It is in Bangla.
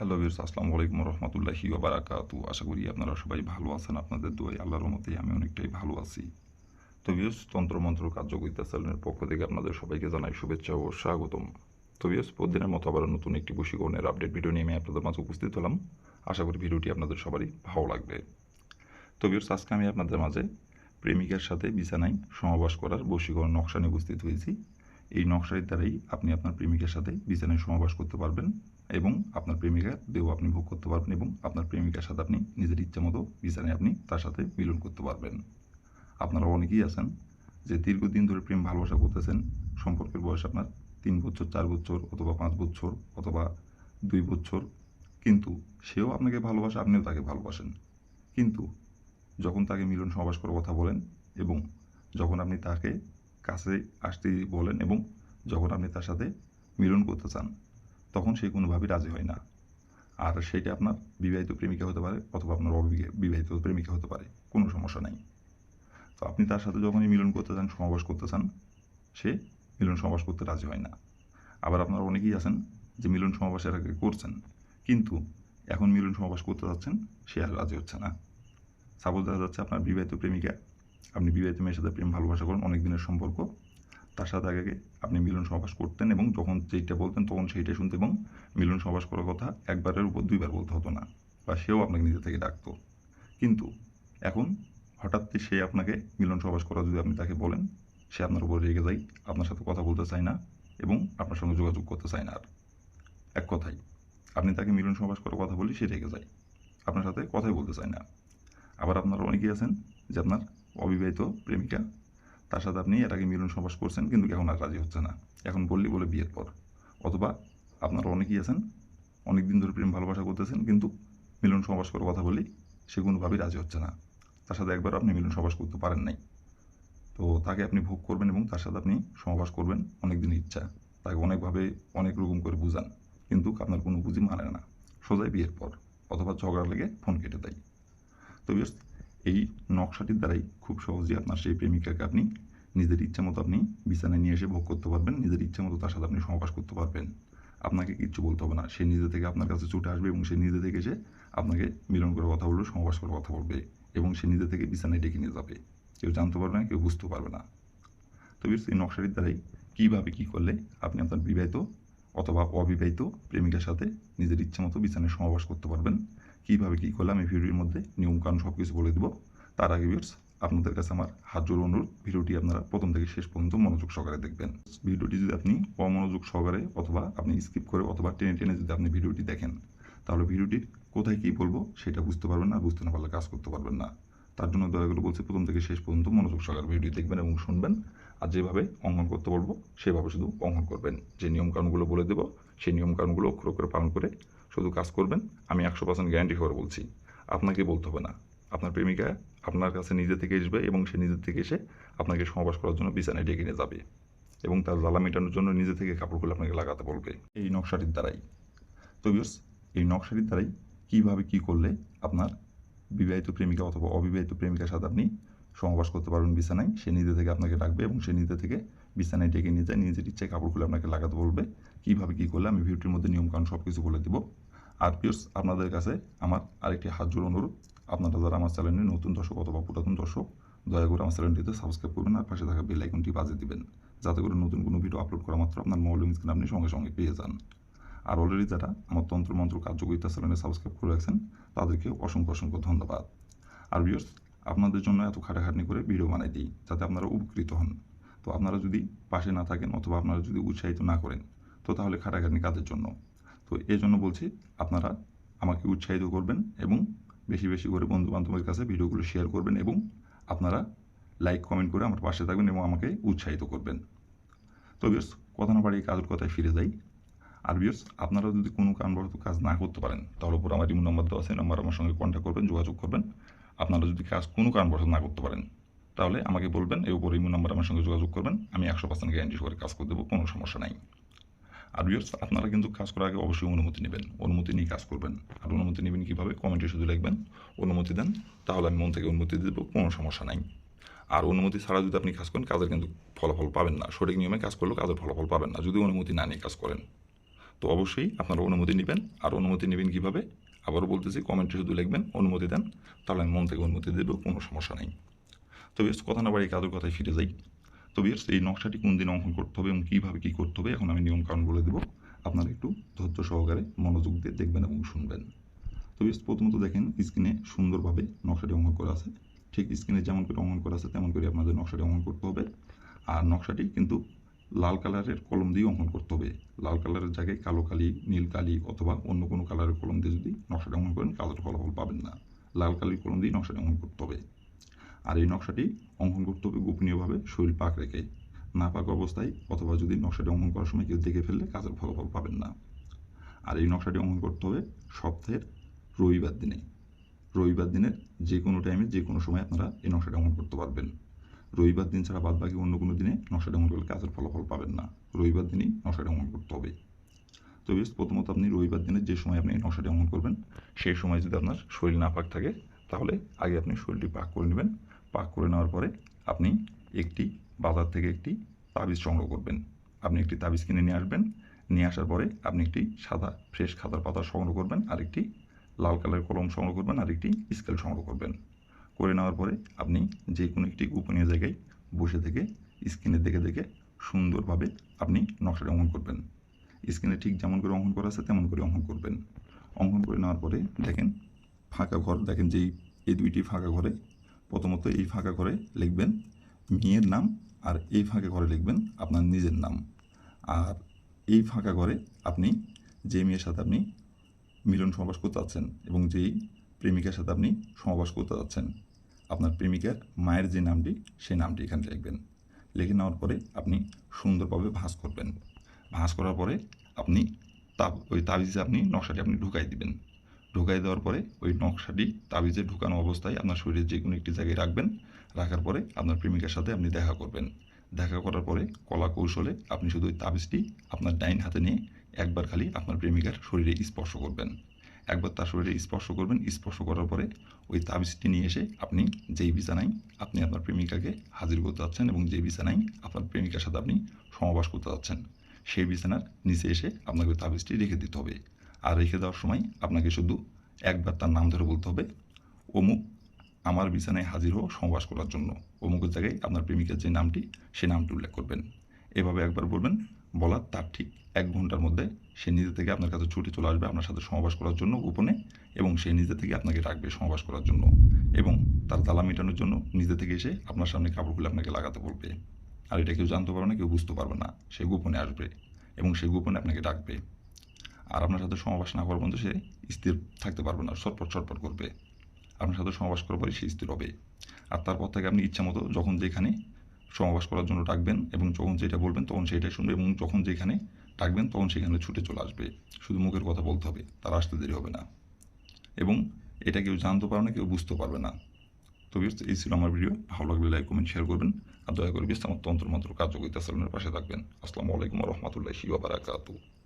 হ্যালো বিরস আসসালামু আলাইকুম রহমতুল্লাহি বারাকাতু। আশা করি আপনারা সবাই ভালো আছেন, আপনাদের দোয়াই আল্লাহর মতে আমি অনেকটাই ভালো আছি। তো বিয়স তন্ত্রমন্ত্র কার্যকরিতা চ্যানেলের পক্ষ থেকে আপনাদের সবাইকে জানাই শুভেচ্ছা ও স্বাগতম। তো বিয়স প্রতিদিনের মতো আবার নতুন একটি বশীকরণের আপডেট ভিডিও নিয়ে আমি আপনাদের মাঝে উপস্থিত হলাম। আশা করি ভিডিওটি আপনাদের সবারই ভালো লাগবে। তো বিয়স আজকে আমি আপনাদের মাঝে প্রেমিকার সাথে বিছানায় সমাবাস করার বশীকরণ নকশা নিয়ে উপস্থিত হয়েছি। এই নকশার দ্বারাই আপনি আপনার প্রেমিকার সাথে বিছানায় সমাবাস করতে পারবেন। এবং আপনার প্রেমিকার দেহ আপনি ভোগ করতে পারবেন এবং আপনার প্রেমিকার সাথে আপনি নিজের ইচ্ছা মতো বিছানায় আপনি তার সাথে মিলন করতে পারবেন। আপনারা অনেকেই আছেন যে দীর্ঘদিন ধরে প্রেম ভালোবাসা করতেছেন, সম্পর্কের বয়স আপনার তিন বছর, চার বছর অথবা পাঁচ বছর অথবা দুই বছর। কিন্তু সেও আপনাকে ভালোবাসে, আপনিও তাকে ভালোবাসেন। কিন্তু যখন তাকে মিলন সমাবাস করার কথা বলেন এবং যখন আপনি তাকে কাছে আসতে বলেন এবং যখন আপনি তার সাথে মিলন করতে চান তখন সে কোনোভাবেই রাজি হয় না। আর সেটা আপনার বিবাহিত প্রেমিকা হতে পারে অথবা আপনার অবিবাহিত প্রেমিকা হতে পারে, কোনো সমস্যা নাই। তো আপনি তার সাথে যখনই মিলন করতে চান সমাবাস করতে চান, সে মিলন সমাবাস করতে রাজি হয় না। আবার আপনারা অনেকেই আছেন যে মিলন সমাবাসের আগে করছেন, কিন্তু এখন মিলন সমাবাস করতে যাচ্ছেন, সে আর রাজি হচ্ছে না। সাপোজ দেখা যাচ্ছে আপনার বিবাহিত প্রেমিকা, আপনি বিবাহিত মেয়ের সাথে প্রেম ভালোবাসা করেন অনেক দিনের সম্পর্ক তার সাথে আগে আগে আপনি মিলন সমাবাস করতেন এবং যখন যেইটা বলতেন তখন সেইটা শুনতে এবং মিলন সমাবাস করার কথা একবারের উপর দুইবার বলতে হতো না বা সেও আপনাকে নিজে থেকে ডাকতো। কিন্তু এখন হঠাৎ সে আপনাকে মিলন সমাবাস করা যদি আপনি তাকে বলেন, সে আপনার উপর রেগে যায়, আপনার সাথে কথা বলতে চায় না এবং আপনার সঙ্গে যোগাযোগ করতে চায় না আর। এক কথাই আপনি তাকে মিলন সমাবাস করার কথা বলি সে রেগে যায়, আপনার সাথে কথাই বলতে চায় না। আবার আপনারা অনেকেই আছেন যে আপনার অবিবাহিত প্রেমিকা তার সাথে আপনি এটাকে মিলন সমাস করছেন, কিন্তু এখন আর রাজি হচ্ছে না। এখন বললি বলে বিয়ের পর। অথবা আপনারা অনেকেই আছেন অনেক দিন ধরে প্রেম ভালোবাসা করতেছেন, কিন্তু মিলন সমাস করার কথা বলি সে কোনোভাবেই রাজি হচ্ছে না। তার সাথে একবার আপনি মিলন সমাস করতে পারেন নাই। তো তাকে আপনি ভোগ করবেন এবং তার সাথে আপনি সমাবাস করবেন অনেক দিন ইচ্ছা। তাকে অনেকভাবে অনেক রকম করে বুঝান, কিন্তু আপনার কোনো বুঝি মানে না। সোজাই বিয়ের পর, অথবা ঝগড়া লেগে ফোন কেটে দেয়। তো এই নকশাটির দ্বারাই খুব সহজেই আপনার সেই প্রেমিকাকে আপনি নিজের ইচ্ছা মতো আপনি বিছানায় নিয়ে এসে ভোগ করতে পারবেন, নিজের ইচ্ছা মতো তার সাথে আপনি সমাবাস করতে পারবেন। আপনাকে কিচ্ছু বলতে হবে না। সে নিজে থেকে আপনার কাছে ছুটে আসবে এবং সে নিজে থেকে এসে আপনাকে মিলন করার কথা বলবে সমাবাস করার কথা বলবে এবং সে নিজে থেকে বিছানায় ডেকে নিয়ে যাবে। কেউ জানতে পারবে না, কেউ বুঝতে পারবে না। তো বিয়স এই নকশাটির দ্বারাই কীভাবে কী করলে আপনি আপনার বিবাহিত অথবা অবিবাহিত প্রেমিকার সাথে নিজের ইচ্ছা মতো বিছানায় সমাবাস করতে পারবেন কীভাবে কী করলে আমি ভিডিওর মধ্যে? নিয়মকানুন সব কিছু বলে দেবো। তার আগে ভিউর্স আপনাদের কাছে আমার হাত জোর অনুরোধ, ভিডিওটি আপনারা প্রথম থেকে শেষ পর্যন্ত মনোযোগ সহকারে দেখবেন। ভিডিওটি যদি আপনি অমনোযোগ সহকারে অথবা আপনি স্কিপ করে অথবা টেনে টেনে যদি আপনি ভিডিওটি দেখেন, তাহলে ভিডিওটির কোথায় কী বলব সেটা বুঝতে পারবেন না, বুঝতে না পারলে কাজ করতে পারবেন না। তার জন্য দয়া করে বলছি প্রথম থেকে শেষ পর্যন্ত মনোযোগ সহকারে ভিডিও দেখবেন এবং শুনবেন। আর যেভাবে অঙ্কন করতে পারব সেভাবে শুধু অঙ্কন করবেন। যে নিয়মকানুনগুলো বলে দেবো, সেই নিয়মকানুনগুলো অক্ষর অক্ষরে পালন করে শুধু কাজ করবেন, আমি একশো পার্সেন্ট গ্যারান্টি করে বলছি। আপনাকে বলতে হবে না। আপনার প্রেমিকা আপনার কাছে নিজে থেকে আসবে এবং সে নিজে থেকে এসে আপনাকে সমাবাস করার জন্য বিছানায় ডেকে নিয়ে যাবে এবং তার জ্বালা মেটানোর জন্য নিজে থেকে কাপড়গুলো আপনাকে লাগাতে বলবে। এই নকশাটির দ্বারাই। তো এই নকশাটির দ্বারাই কীভাবে কী করলে আপনার বিবাহিত প্রেমিকা অথবা অবিবাহিত প্রেমিকার সাথে আপনি সমাবাস করতে পারবেন বিছানায়। সে নিজে থেকে আপনাকে ডাকবে এবং সে নিজে থেকে বিছানায় ডেকে নিয়ে যায়, নিজের ইচ্ছায় কাপড় খুলে আপনাকে লাগাতে বলবে কীভাবে কী করলে। আমি ভিডিওটির মধ্যে নিয়মকানুন সব কিছু বলে দেবো। আর পিওর্স আপনাদের কাছে আমার আরেকটি হাত জোর অনুরোধ। আপনারা যারা আমার চ্যানেলে নতুন দর্শক অথবা পুরাতন দর্শক, দয়া করে আমার চ্যানেলটিতে সাবস্ক্রাইব করবেন আর পাশে থাকা বেল আইকনটি বাজে দিবেন, যাতে করে নতুন কোনো ভিডিও আপলোড করা মাত্র আপনার মোবাইল স্ক্রিন আপনি সঙ্গে সঙ্গে পেয়ে যান। আর অলরেডি যারা আমার তন্ত্র মন্ত্র কার্যকরিতা চ্যানেলে সাবস্ক্রাইব করে রাখছেন তাদেরকে অসংখ্য অসংখ্য ধন্যবাদ। আর ভিউর্স আপনাদের জন্য এত খাটাখাটনি করে ভিডিও বানাই দিই, যাতে আপনারা উপকৃত হন। তো আপনারা যদি পাশে না থাকেন অথবা আপনারা যদি উৎসাহিত না করেন, তো তাহলে খাটাখাটনি কাজের জন্য। তো এই জন্য বলছি, আপনারা আমাকে উৎসাহিত করবেন এবং বেশি বেশি করে বন্ধু বান্ধবের কাছে ভিডিওগুলো শেয়ার করবেন এবং আপনারা লাইক কমেন্ট করে আমার পাশে থাকবেন এবং আমাকে উৎসাহিত করবেন। তো বিয়স কথা না বাড়িয়ে কাজের কথায় ফিরে যাই। আর বিয়স আপনারা যদি কোনো কারণবশত কাজ না করতে পারেন, তাহলে উপর আমার ইমো নম্বর দেওয়া আছে নম্বর আমার সঙ্গে কন্ট্যাক্ট করবেন, যোগাযোগ করবেন। আপনারা যদি কাজ কোনো কারণ কারণবশত না করতে পারেন, তাহলে আমাকে বলবেন, এই উপর ইমো নাম্বার আমার সঙ্গে যোগাযোগ করবেন, আমি একশো পার্সেন্ট গ্যারান্টি করে কাজ করে দেবো, কোনো সমস্যা নাই। আর ভিউর্স আপনারা কিন্তু কাজ করার আগে অবশ্যই অনুমতি নেবেন, অনুমতি নিয়ে কাজ করবেন। আর অনুমতি নেবেন কীভাবে? কমেন্টে শুধু লিখবেন, অনুমতি দেন, তাহলে আমি মন থেকে অনুমতি দেবো, কোনো সমস্যা নাই। আর অনুমতি ছাড়া যদি আপনি কাজ করেন, কাজের কিন্তু ফলাফল পাবেন না। সঠিক নিয়মে কাজ করলেও কাজের ফলাফল পাবেন না, যদি অনুমতি না নিয়ে কাজ করেন। তো অবশ্যই আপনারা অনুমতি নেবেন, আর অনুমতি নেবেন কীভাবে? আবারও বলতেছি কমেন্টে শুধু লিখবেন, অনুমতি দেন, তাহলে আমি মন থেকে অনুমতি দেবো, কোনো সমস্যা নেই। তো বেশ কথা না বাড়ি কাজের কথায় ফিরে যাই। তো বেশ এই নকশাটি কোন দিন অঙ্কন করতে হবে এবং কীভাবে কী করতে হবে, এখন আমি নিয়মকানুন বলে দেবো। আপনারা একটু ধৈর্য সহকারে মনোযোগ দিয়ে দেখবেন এবং শুনবেন। তো বেশ প্রথমত দেখেন, স্ক্রিনে সুন্দরভাবে নকশাটি অঙ্কন করা আছে। ঠিক স্ক্রিনে যেমন করে অঙ্কন করা আছে, তেমন করে আপনাদের নকশাটি অঙ্কন করতে হবে। আর নকশাটি কিন্তু লাল কালারের কলম দিয়ে অঙ্কন করতে হবে। লাল কালারের জায়গায় কালো কালি, নীল কালি অথবা অন্য কোনো কালারের কলম দিয়ে যদি নকশাটা অঙ্কন করেন কাজের ফলাফল পাবেন না। লাল কালির কলম দিয়ে নকশাটি অঙ্কন করতে হবে। আর এই নকশাটি অঙ্কন করতে হবে গোপনীয়ভাবে শরীর পাক রেখে। না পাক অবস্থায় অথবা যদি নকশাটি অঙ্কন করার সময় কেউ দেখে ফেললে কাজের ফলাফল পাবেন না। আর এই নকশাটি অঙ্কন করতে হবে সপ্তাহের রবিবার দিনে। রবিবার দিনের যে কোনো টাইমে যে কোনো সময় আপনারা এই নকশাটি অঙ্কন করতে পারবেন। রবিবার দিন ছাড়া বাদ বাকি অন্য কোনো দিনে নকশাটি অঙ্কন করলে কাজের ফলাফল পাবেন না। রবিবার দিনই নকশাটি অঙ্কন করতে হবে। তো বেশ, প্রথমত আপনি রবিবার দিনের যে সময় আপনি এই নকশাটি করবেন, সেই সময় যদি আপনার শরীর না পাক থাকে, তাহলে আগে আপনি শরীরটি পাক করে নেবেন। পাক করে নেওয়ার পরে আপনি একটি বাজার থেকে একটি তাবিজ সংগ্রহ করবেন। আপনি একটি তাবিজ কিনে নিয়ে আসবেন। নিয়ে আসার পরে আপনি একটি সাদা, ফ্রেশ খাতার পাতা সংগ্রহ করবেন। আর একটি লাল কালারের কলম সংগ্রহ করবেন। আর একটি স্কেল সংগ্রহ করবেন। করে নেওয়ার পরে আপনি যে কোনো একটি গোপনীয় জায়গায় বসে থেকে স্ক্রিনের দেখে দেখে সুন্দরভাবে আপনি নকশাটা অঙ্কন করবেন। স্ক্রিনে ঠিক যেমন করে অঙ্কন করা আছে তেমন করে অঙ্কন করবেন। অঙ্কন করে নেওয়ার পরে দেখেন ফাঁকা ঘর, দেখেন যেই এই দুইটি ফাঁকা ঘরে, প্রথমত এই ফাঁকা ঘরে লিখবেন মেয়ের নাম আর এই ফাঁকা ঘরে লিখবেন আপনার নিজের নাম। আর এই ফাঁকা ঘরে আপনি যে মেয়ের সাথে আপনি মিলন সমাবাস করতে যাচ্ছেন এবং যেই প্রেমিকার সাথে আপনি সমাবাস করতে যাচ্ছেন আপনার প্রেমিকার মায়ের যে নামটি, সেই নামটি এখানে লিখবেন। লিখে নেওয়ার পরে আপনি সুন্দরভাবে ভাঁজ করবেন। ভাঁজ করার পরে আপনি তাব, ওই তাবিজে আপনি নকশাটি আপনি ঢুকাই দিবেন। ঢুকাই দেওয়ার পরে ওই নকশাটি তাবিজে ঢুকানো অবস্থায় আপনার শরীরের যে কোনো একটি জায়গায় রাখবেন। রাখার পরে আপনার প্রেমিকার সাথে আপনি দেখা করবেন। দেখা করার পরে কলা কৌশলে আপনি শুধু ওই তাবিজটি আপনার ডাইন হাতে নিয়ে একবার খালি আপনার প্রেমিকার শরীরে স্পর্শ করবেন। একবার তার শরীরে স্পর্শ করবেন, স্পর্শ করার পরে ওই তাবিজটি নিয়ে এসে আপনি যেই বিছানায় আপনি আপনার প্রেমিকাকে হাজির করতে যাচ্ছেন এবং যেই বিছানায় আপনার প্রেমিকার সাথে আপনি সমাবাস করতে যাচ্ছেন, সেই বিছানার নিচে এসে আপনাকে তাবিজটি রেখে দিতে হবে। আর রেখে দেওয়ার সময় আপনাকে শুধু একবার তার নাম ধরে বলতে হবে, অমুক আমার বিছানায় হাজির হো সমাবাস করার জন্য। অমুকের জায়গায় আপনার প্রেমিকার যে নামটি সেই নামটি উল্লেখ করবেন। এভাবে একবার বলবেন বলার তার ঠিক এক ঘণ্টার মধ্যে সে নিজে থেকে আপনার কাছে ছুটে চলে আসবে আপনার সাথে সমাবাস করার জন্য গোপনে এবং সে নিজে থেকে আপনাকে ডাকবে সমাবাস করার জন্য এবং তার জ্বালা মেটানোর জন্য নিজে থেকে এসে আপনার সামনে কাপড় খুলে আপনাকে লাগাতে বলবে। আর এটা কেউ জানতে পারবে না, কেউ বুঝতে পারবে না। সে গোপনে আসবে এবং সে গোপনে আপনাকে ডাকবে। আর আপনার সাথে সমাবাস না করার পর্যন্ত সে স্থির থাকতে পারবে না, ছটপট ছটপট করবে। আপনার সাথে সমাবাস করার পরে সে স্থির হবে। আর তারপর থেকে আপনি ইচ্ছা মতো যখন যেখানে সমাবাস করার জন্য ডাকবেন এবং যখন যেটা বলবেন তখন সেটাই শুনবে এবং যখন যেখানে ডাকবেন তখন সেখানে ছুটে চলে আসবে। শুধু মুখের কথা বলতে হবে, তার আসতে দেরি হবে না। এবং এটা কেউ জানতে পারবে না, কেউ বুঝতে পারবে না। তো বিস্ত এই ছিল আমার ভিডিও। ভালো লাগলে লাইক, কমেন্ট, শেয়ার করবেন আর দয়া করে বিস্তার আমার মন্ত্র কার্যকরিতা সালনের পাশে থাকবেন। আসসালামু আলাইকুম রহমতুল্লাহি ওয়া বারাকাতুহু।